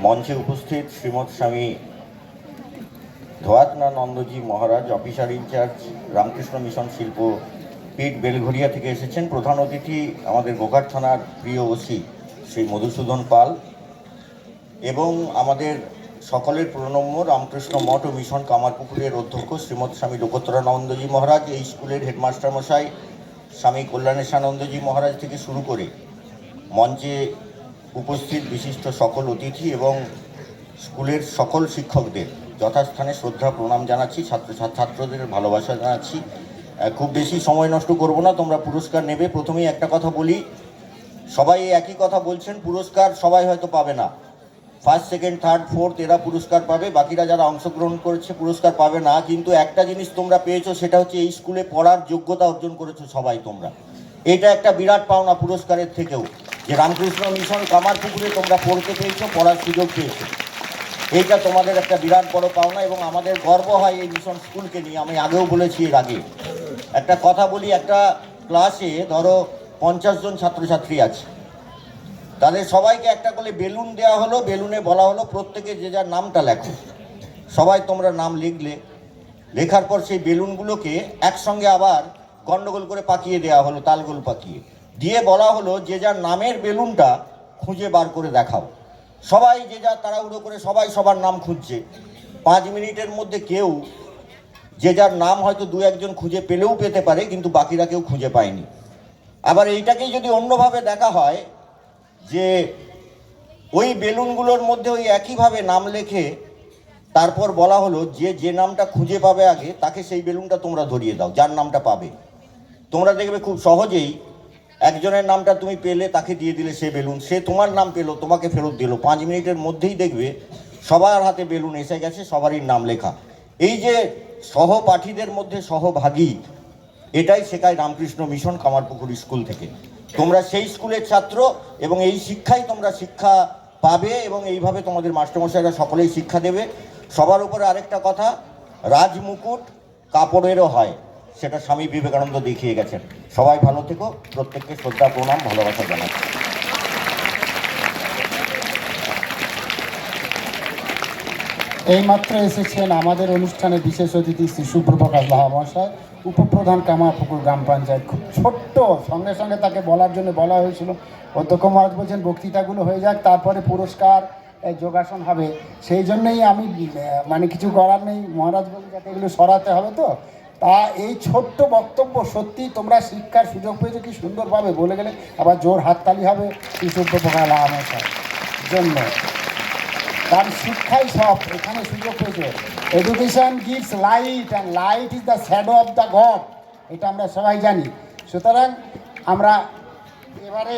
মঞ্চে উপস্থিত Shrimat Swami Dhoyatananandaji Maharaj, officer in-charge, Ramakrishna Mission Shilpapith Belgharia থেকে এসেছেন। প্রধান অতিথি আমাদের গোঘাট থানার প্রিয় ওসি শ্রী মধুসূদন পাল এবং আমাদের সকলের প্রণম্য রামকৃষ্ণ মঠ ও মিশন কামারপুকুরের অধ্যক্ষ শ্রীমৎ স্বামী লোকোত্তরানন্দজি মহারাজ, এই স্কুলের হেডমাস্টার মশাই স্বামী কল্যাণেশানন্দজি মহারাজ থেকে শুরু করে মঞ্চে উপস্থিত বিশিষ্ট সকল অতিথি এবং স্কুলের সকল শিক্ষকদের যথাস্থানে শ্রদ্ধা, প্রণাম জানাচ্ছি, ছাত্র ছাত্রদের ভালোবাসা জানাচ্ছি। খুব বেশি সময় নষ্ট করব না, তোমরা পুরস্কার নেবে। প্রথমেই একটা কথা বলি, সবাই একই কথা বলছেন, পুরস্কার সবাই হয়তো পাবে না। ফার্স্ট সেকেন্ড থার্ড ফোর্থ এরা পুরস্কার পাবে, বাকিরা যারা অংশগ্রহণ করেছে পুরস্কার পাবে না। কিন্তু একটা জিনিস তোমরা পেয়েছ, সেটা হচ্ছে এই স্কুলে পড়ার যোগ্যতা অর্জন করেছ সবাই তোমরা। এটা একটা বিরাট পাওনা পুরস্কারের থেকেও। যে রামকৃষ্ণ মিশন কামারপুকুরে তোমরা পড়তে পেয়েছ, পড়ার সুযোগ পেয়েছ। এইটা তোমাদের একটা বিরাট বড় পাওনা এবং আমাদের গর্ব হয় এই মিশন স্কুলকে নিয়ে। আমি আগেও বলেছি এর আগে। একটা কথা বলি, একটা ক্লাসে ধরো পঞ্চাশ জন ছাত্রছাত্রী আছে। তাদের সবাইকে একটা করে বেলুন দেওয়া হলো, বেলুনে বলা হলো, প্রত্যেকে যে যার নামটা লেখো। সবাই তোমরা নাম লিখলে। লেখার পর সেই বেলুনগুলোকে একসঙ্গে আবার গন্ডগোল করে পাকিয়ে দেওয়া হলো, তালগোল পাকিয়ে। দিয়ে বলা হলো, যে যার নামের বেলুনটা খুঁজে বার করে দেখাও। সবাই যে যার তাড়াহুড়ো করে সবাই সবার নাম খুঁজছে। পাঁচ মিনিটের মধ্যে কেউ, যে যার নাম হয়তো দু একজন খুঁজে পেলেও পেতে পারে, কিন্তু বাকিরা কেউ খুঁজে পায়নি। আবার এইটাকেই যদি অন্যভাবে দেখা হয়, যে ওই বেলুনগুলোর মধ্যে ওই একইভাবে নাম লেখে, তারপর বলা হলো, যে যে নামটা খুঁজে পাবে আগে, তাকে সেই বেলুনটা তোমরা ধরিয়ে দাও, যার নামটা পাবে। তোমরা দেখবে খুব সহজেই একজনের নামটা তুমি পেলে, তাকে দিয়ে দিলে সে বেলুন। সে তোমার নাম পেল, তোমাকে ফেরত দিল। পাঁচ মিনিটের মধ্যেই দেখবে সবার হাতে বেলুন এসে গেছে, সবারই নাম লেখা। এই যে সহপাঠীদের মধ্যে সহভাগী, এটাই শেখায় রামকৃষ্ণ মিশন কামারপুকুর স্কুল থেকে। তোমরা সেই স্কুলের ছাত্র এবং এই শিক্ষাই তোমরা শিক্ষা পাবে এবং এইভাবে তোমাদের মাস্টারমশাইরা সকলেই শিক্ষা দেবে। সবার উপরে আরেকটা কথা, রাজমুকুট কাপড়েরও হয়। সেটা স্বামী বিবেকানন্দ দেখিয়ে গেছেন। সবাই ভালো থেকো, প্রত্যেককে শ্রদ্ধা, প্রণাম, ভালোবাসা জানাচ্ছি এইমাত্র এসেছেন আমাদের অনুষ্ঠানে বিশেষ অতিথি শ্রী সুপ্রপ্রকাশ লাহা মহাশয়, উপপ্রধান কামারপুকুর গ্রাম পঞ্চায়েত। খুব ছোট্ট, সঙ্গে সঙ্গে তাকে বলার জন্য বলা হয়েছিল। অধ্যক্ষ মহারাজ বলছেন, বক্তৃতাগুলো হয়ে যাক, তারপরে পুরস্কার যোগাসন হবে। সেই জন্যই আমি মানে কিছু করার নেই। মহারাজ বলেন যাতে এগুলো সরাতে হবে তো। তা এই ছোট্ট বক্তব্য সত্যি তোমরা শিক্ষার সুযোগ পেয়েছ, কি সুন্দরভাবে বলে গেলে। আবার জোর হাততালি হবে সুপ্রপ্রকাশ লাহা মহাশয় জন্য। কারণ শিক্ষাই সব, এখানে সুযোগ পেয়েছে। Education gives light and light is the shadow of the God এটা আমরা সবাই জানি। সুতরাং আমরা এবারে